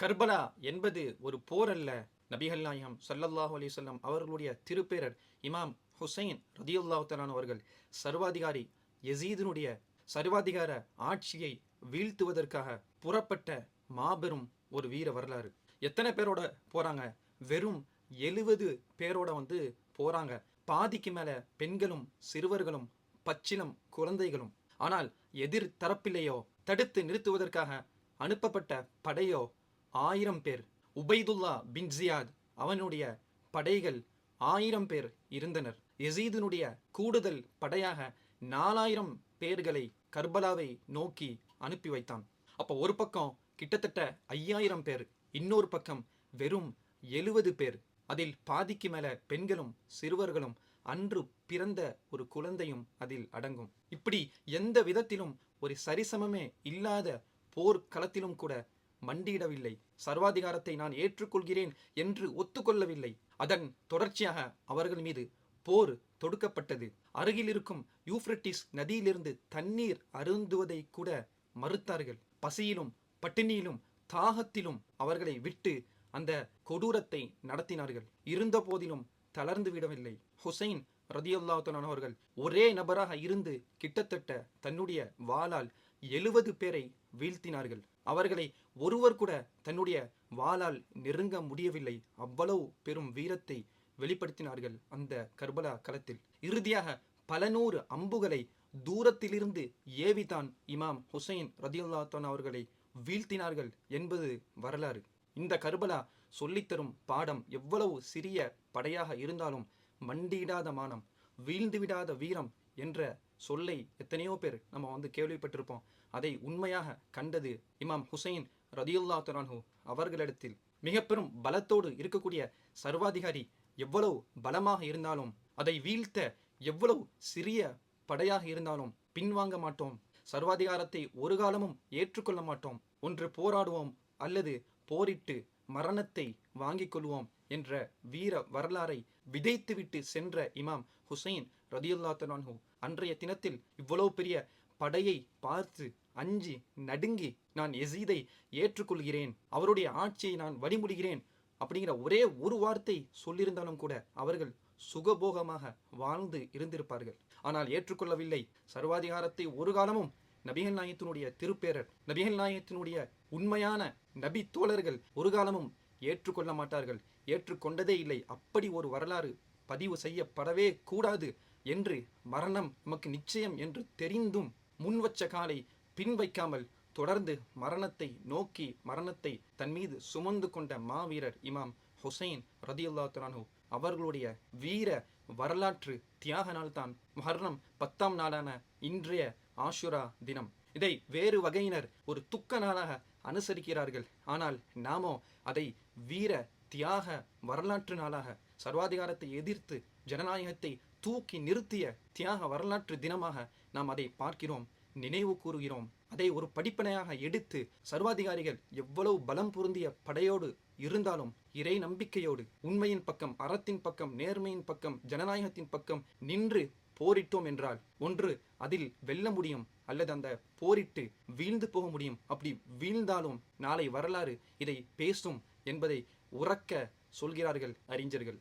Karbala என்பது ஒரு போர் அல்ல. நபிகள் நாயகம் சல்லல்லாஹு அலிசல்லாம் அவர்களுடைய திருப்பேரர் இமாம் ஹுசைன் ரதியுல்லாஹு தலான் அவர்கள் சர்வாதிகாரி யசீதினுடைய சர்வாதிகார ஆட்சியை வீழ்த்துவதற்காக புறப்பட்ட மாபெரும் ஒரு வீர வரலாறு. எத்தனை பேரோட போறாங்க? வெறும் எழுவது பேரோட வந்து போறாங்க. பாதிக்கு மேல பெண்களும் சிறுவர்களும் பச்சிலம் குழந்தைகளும். ஆனால் எதிர் தரப்பிலேயோ தடுத்து நிறுத்துவதற்காக அனுப்பப்பட்ட படையோ ஆயிரம் பேர். உபைதுல்லா பின் ஜியாத் அவனுடைய படைகள் ஆயிரம் பேர் இருந்தனர். எசீதனுடைய கூடுதல் படையாக நாலாயிரம் பேர்களை கர்பலாவை நோக்கி அனுப்பி வைத்தான். அப்போ ஒரு பக்கம் கிட்டத்தட்ட ஐயாயிரம் பேர் இன்னொரு பக்கம் வெறும் எழுவது பேர். அதில் பாதிக்கு மேல பெண்களும் சிறுவர்களும் அன்று பிறந்த ஒரு குழந்தையும் அதில் அடங்கும். இப்படி எந்த விதத்திலும் ஒரு சரிசமமே இல்லாத போர்க்களத்திலும் கூட மண்டியிடவில்லை. சர்வாதிகாரத்தை நான் ஏற்றுக்கொள்கிறேன் என்று ஒத்துக்கொள்ளவில்லை. அதன் தொடர்ச்சியாக அவர்கள் மீது போர் தொடுக்கப்பட்டது. அருகில் இருக்கும் யூப்ரட்டிஸ் நதியிலிருந்து தண்ணீர் அருந்துவதை கூட மறுத்தார்கள். பசியிலும் பட்டினியிலும் தாகத்திலும் அவர்களை விட்டு அந்த கொடூரத்தை நடத்தினார்கள். இருந்த போதிலும் தளர்ந்து விடவில்லை. ஹுசைன் ரதியுல்லாத்தலான் அவர்கள் ஒரே நபராக இருந்து கிட்டத்தட்ட தன்னுடைய வாளால் எழுவது பேரை வீழ்த்தினார்கள். அவர்களை ஒருவர் கூட தன்னுடைய வாளால் நெருங்க முடியவில்லை. அவ்வளவு பெரும் வீரத்தை வெளிப்படுத்தினார்கள் அந்த கர்பலா களத்தில். இறுதியாக பல நூறு அம்புகளை தூரத்திலிருந்து ஏவிதான் இமாம் ஹுசைன் ரதியுல்லாத்தான் அவர்களை வீழ்த்தினார்கள் என்பது வரலாறு. இந்த கர்பலா சொல்லித்தரும் பாடம் எவ்வளவு சிறிய படையாக இருந்தாலும் மண்டியிடாத மானம் வீழ்ந்துவிடாத வீரம் என்ற சொல்லை எத்தனையோ பேர் நம்ம வந்து கேள்விப்பட்டிருப்போம். அதை உண்மையாக கண்டது இமாம் ஹுசைன் ரதியுல்லா தரான்ஹு அவர்களிடத்தில். மிக பெரும் பலத்தோடு இருக்கக்கூடிய சர்வாதிகாரி எவ்வளவு பலமாக இருந்தாலும் அதை வீழ்த்த எவ்வளவு சிறிய படையாக இருந்தாலும் பின்வாங்க மாட்டோம். சர்வாதிகாரத்தை ஒரு காலமும் ஏற்றுக்கொள்ள மாட்டோம். ஒன்று போராடுவோம் அல்லது போரிட்டு மரணத்தை வாங்கிக் கொள்வோம் என்ற வீர வரலாறை விதைத்துவிட்டு சென்ற இமாம் ஹுசைன் ரதியுல்லா தலான்ஹு அன்றைய தினத்தில் இவ்வளவு பெரிய படையை பார்த்து அஞ்சி நடுங்கி நான் எசீதை ஏற்றுக்கொள்கிறேன் அவருடைய ஆட்சியை நான் வழிமுடுகிறேன் அப்படிங்கிற ஒரே ஒரு வார்த்தை சொல்லியிருந்தாலும் கூட அவர்கள் சுகபோகமாக வாழ்ந்து இருந்திருப்பார்கள். ஆனால் ஏற்றுக்கொள்ளவில்லை. சர்வாதிகாரத்தை ஒரு காலமும் நபிகள் நாயத்தினுடைய திருப்பேரர் நபிகள் நாயத்தினுடைய உண்மையான நபி தோழர்கள் ஒரு காலமும் ஏற்றுக்கொள்ள மாட்டார்கள் ஏற்றுக்கொண்டதே இல்லை. அப்படி ஒரு வரலாறு பதிவு செய்யப்படவே கூடாது என்று மரணம் நமக்கு நிச்சயம் என்று தெரிந்தும் முன்வச்ச காலை பின் வைக்காமல் தொடர்ந்து மரணத்தை நோக்கி மரணத்தை தன் மீது சுமந்து கொண்ட மாவீரர் இமாம் ஹுசைன் ரதியுல்லா தலானு அவர்களுடைய வீர வரலாற்று தியாக நாள் தான் பத்தாம் நாளான இன்றைய ஆஷுரா தினம். இதை வேறு வகையினர் ஒரு துக்க நாளாக அனுசரிக்கிறார்கள். ஆனால் நாமோ அதை வீர தியாக வரலாற்று நாளாக சர்வாதிகாரத்தை எதிர்த்து ஜனநாயகத்தை தூக்கி நிறுத்திய தியாக வரலாற்று தினமாக நாம் அதை பார்க்கிறோம் நினைவு கூறுகிறோம். அதை ஒரு படிப்பனையாக எடுத்து சர்வாதிகாரிகள் எவ்வளவு பலம் பொருந்திய படையோடு இருந்தாலும் இறை நம்பிக்கையோடு உண்மையின் பக்கம் அறத்தின் பக்கம் நேர்மையின் பக்கம் ஜனநாயகத்தின் பக்கம் நின்று போரிட்டோம் என்றால் ஒன்று அதில் வெல்ல முடியும் அல்லது அந்த போரிட்டு வீழ்ந்து போக முடியும். அப்படி வீழ்ந்தாலும் நாளை வரலாறு இதை பேசும் என்பதை உறக்க சொல்கிறார்கள் அறிஞர்கள்.